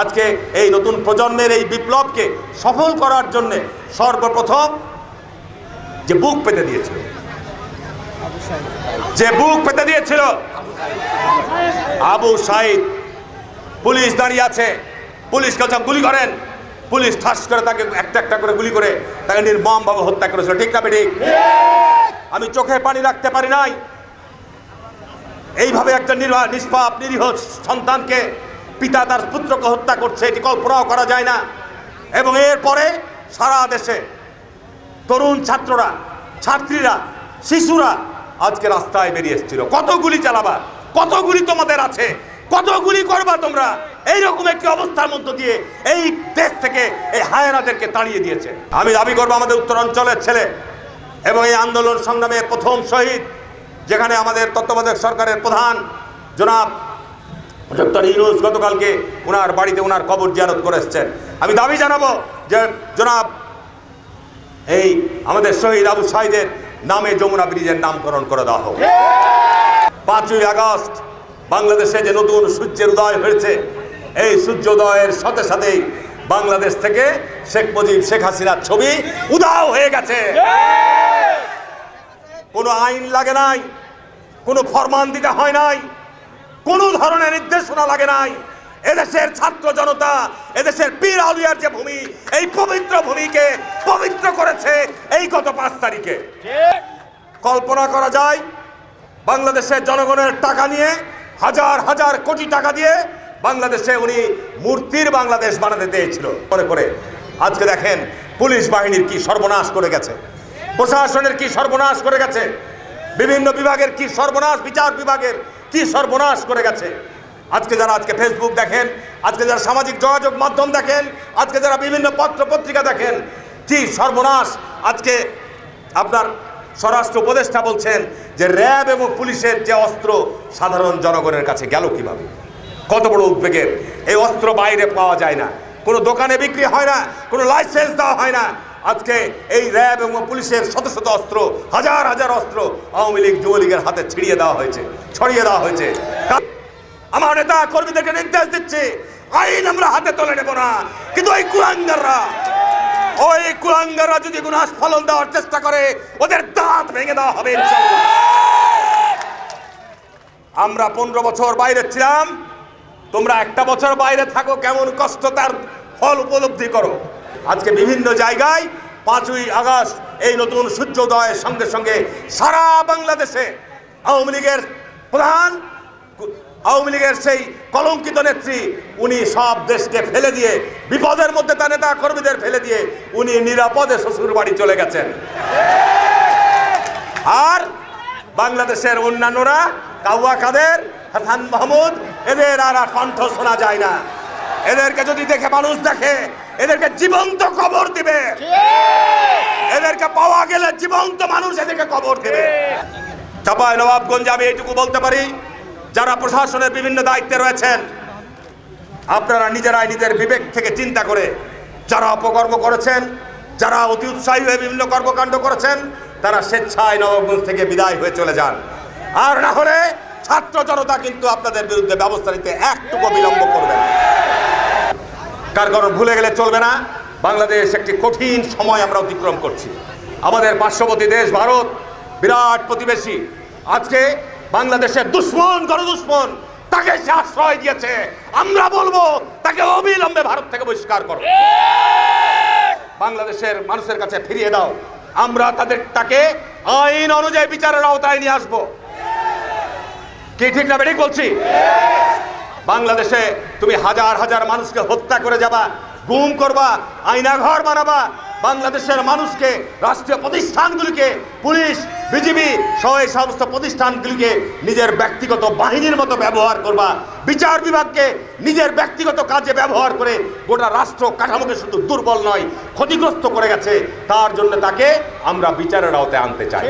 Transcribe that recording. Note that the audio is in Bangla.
আজকে এই নতুন প্রজন্মের এই বিপ্লবকে সফল করার জন্য সর্বপ্রথম যে বুক পেতে দিয়েছিল। যে বুক পেতে দিয়েছিল, আবু সাইদ। পুলিশ দাঁড়িয়ে আছে। পুলিশ কাছে গুলি করেন। পুলিশ ঠাস করে তাকে একটা একটা করে গুলি করে তাকে নির্মমভাবে হত্যা করেছিল। ঠিক না ঠিক আমি চোখে পানি রাখতে পারি নাই। এইভাবে একটা নির্বাহ নিষ্পাপ, নিরীহ সন্তানকে পিতা তার পুত্রকে হত্যা করছে, এটি কল্পনাও করা যায় না। এবং এরপরে সারা দেশে তরুণ ছাত্ররা, ছাত্রীরা, শিশুরা আজকে রাস্তায় বেরিয়ে এসেছিল। কত গুলি চালাবা কতগুলি তোমাদের আছে, কত গুলি করবা তোমরা? এইরকম একটি অবস্থার মধ্য দিয়ে এই দেশ থেকে এই হায়নাদেরকে তাড়িয়ে দিয়েছে। আমি দাবি করব আমাদের উত্তরাঞ্চলের ছেলে এবং এই আন্দোলন সংগ্রামের প্রথম শহীদ, যেখানে আমাদের তত্ত্বাবধায়ক সরকারের প্রধান জনাব ডক্টর ইউনুস গতকালকে ওনার বাড়িতে ওনার কবর জিয়ারত করে এসছেন। আমি দাবি জানাব যে জনাব, এই আমাদের শহীদ আবু সাইদের নামে যমুনা ব্রিজের নামকরণ করে দেওয়া হোক। পাঁচই আগস্ট বাংলাদেশে যে নতুন সূর্যের উদয় হয়েছে, এই সূর্যোদয়ের সাথে সাথেই বাংলাদেশ থেকে শেখ মুজিব, শেখ হাসিনার ছবি উদাও হয়ে গেছে। কোনো আইন লাগে নাই, কোনো ফরমান দিতে হয় নাই। কোনো ধরনের নির্দেশনা লাগে নাই। এদেশের ছাত্র জনতা, এদেশের পীর আলিয়ার যে ভূমি, এই পবিত্র ভূমিকে পবিত্র করেছে এই গত পাঁচ তারিখে। কল্পনা করা যায়, বাংলাদেশের জনগণের টাকা নিয়ে, হাজার হাজার কোটি টাকা দিয়ে বাংলাদেশে উনি মূর্তির বাংলাদেশ বানাতে চেয়েছিল। মনে করে, আজকে দেখেন পুলিশ বাহিনীর কি সর্বনাশ করে গেছে। প্রশাসনের কি সর্বনাশ করে গেছে। বিভিন্ন বিভাগের কি সর্বনাশ, বিচার বিভাগের কি সর্বনাশ করে গেছে। আজকে যারা আজকে ফেসবুক দেখেন, আজকে যারা সামাজিক যোগাযোগ মাধ্যম দেখেন, আজকে যারা বিভিন্ন পত্র পত্রিকা দেখেন কি সর্বনাশ। আজকে আপনার স্বরাষ্ট্র উপদেষ্টা বলছেন যে র্যাব এবং পুলিশের যে অস্ত্র সাধারণ জনগণের কাছে গেল কীভাবে? কত বড় উদ্বেগের। এই অস্ত্র বাইরে পাওয়া যায় না। কোনো দোকানে বিক্রি হয় না, কোনো লাইসেন্স দেওয়া হয় না। আজকে এই র্যাব এবং পুলিশের শত শত অস্ত্র, হাজার হাজার অস্ত্র আওয়ামী লীগ যুবলীগের হাতে ছিড়িয়ে দেওয়া হয়েছে, ছড়িয়ে দেওয়া হয়েছে। আমার নেতা কর্মীদেরকে নির্দেশ দিচ্ছে, আইন আমরা হাতে তুলে নেব না, কিন্তু ওই কুলাঙ্গাররা ওই কুলাঙ্গাররা যদি কোনো আস্ফলন দেওয়ার চেষ্টা করে, ওদের দাঁত ভেঙে দেওয়া হবে আমরা পনেরো বছর বাইরে ছিলাম, তোমরা একটা বছর বাইরে থাকো, কেমন কষ্ট তার ফল উপলব্ধি করো। আজকে বিভিন্ন জায়গায় পাঁচই আগস্ট এই নতুন সূর্যোদয়ের সঙ্গে সঙ্গে সারা বাংলাদেশে আওয়ামী লীগের প্রধান, আওয়ামী লীগের সেই কলঙ্কিত নেত্রী, উনি সব দেশকে ফেলে দিয়ে, বিপদের মধ্যে তার নেতা কর্মীদের ফেলে দিয়ে, উনি নিরাপদে শ্বশুর বাড়ি চলে গেছেন। আর বাংলাদেশের অন্যান্যরা, কাউয়া কাদের, হাসান মাহমুদ, এদের আর আর কণ্ঠ শোনা যায় না। এদেরকে যদি দেখে মানুষ দেখে এদেরকে জীবন্ত কবর দিবে। এদেরকে পাওয়া গেলে জীবন্ত মানুষ এদেরকে কবর দেবে। চাপায় নবাবগঞ্জে আমি এইটুকু বলতে পারি যারা প্রশাসনের বিভিন্ন দায়িত্বে রয়েছেন আপনারা নিজেরাই নিজের বিবেক থেকে চিন্তা করে যারা অপকর্ম করেছেন যারা অতি উৎসাহী হয়ে বিভিন্ন কর্মকাণ্ড করেছেন তারা স্বেচ্ছায় নবাবগঞ্জ থেকে বিদায় হয়ে চলে যান। আর না হলে ছাত্র জনতা কিন্তু আপনাদের বিরুদ্ধে ব্যবস্থা নিতে একটুকু বিলম্ব করবে কার কারণ ভুলে গেলে চলবে না। বাংলাদেশ একটি কঠিন সময় আমরা অতিক্রম করছি। আমাদের পার্শ্ববর্তী দেশ ভারত বিরাট প্রতিবেশী। আজকে বাংলাদেশের দুশ্মন, গণদুশ্মন তাকে সে আশ্রয় দিয়েছে। আমরা বলব, তাকে অবিলম্বে ভারত থেকে বহিষ্কার করো। বাংলাদেশের মানুষের কাছে ফিরিয়ে দাও। আমরা তাদের, তাকে আইন অনুযায়ী বিচারের আওতায় নিয়ে আসব। কি ঠিক না বেঠিক বলছি? বাংলাদেশে তুমি হাজার হাজার মানুষকে হত্যা করে যাবা, গুম করবা, আয়নাঘর বানাবা। বাংলাদেশের মানুষকে, রাষ্ট্রীয় প্রতিষ্ঠানগুলিকে, পুলিশ, বিজিবি সহ এই সমস্ত প্রতিষ্ঠানগুলিকে নিজের ব্যক্তিগত বাহিনীর মতো ব্যবহার করবা। বিচার বিভাগকে নিজের ব্যক্তিগত কাজে ব্যবহার করে গোটা রাষ্ট্র কাঠামোকে শুধু দুর্বল নয়, ক্ষতিগ্রস্ত করে গেছে। তার জন্য তাকে আমরা বিচারের আওতায় আনতে চাই।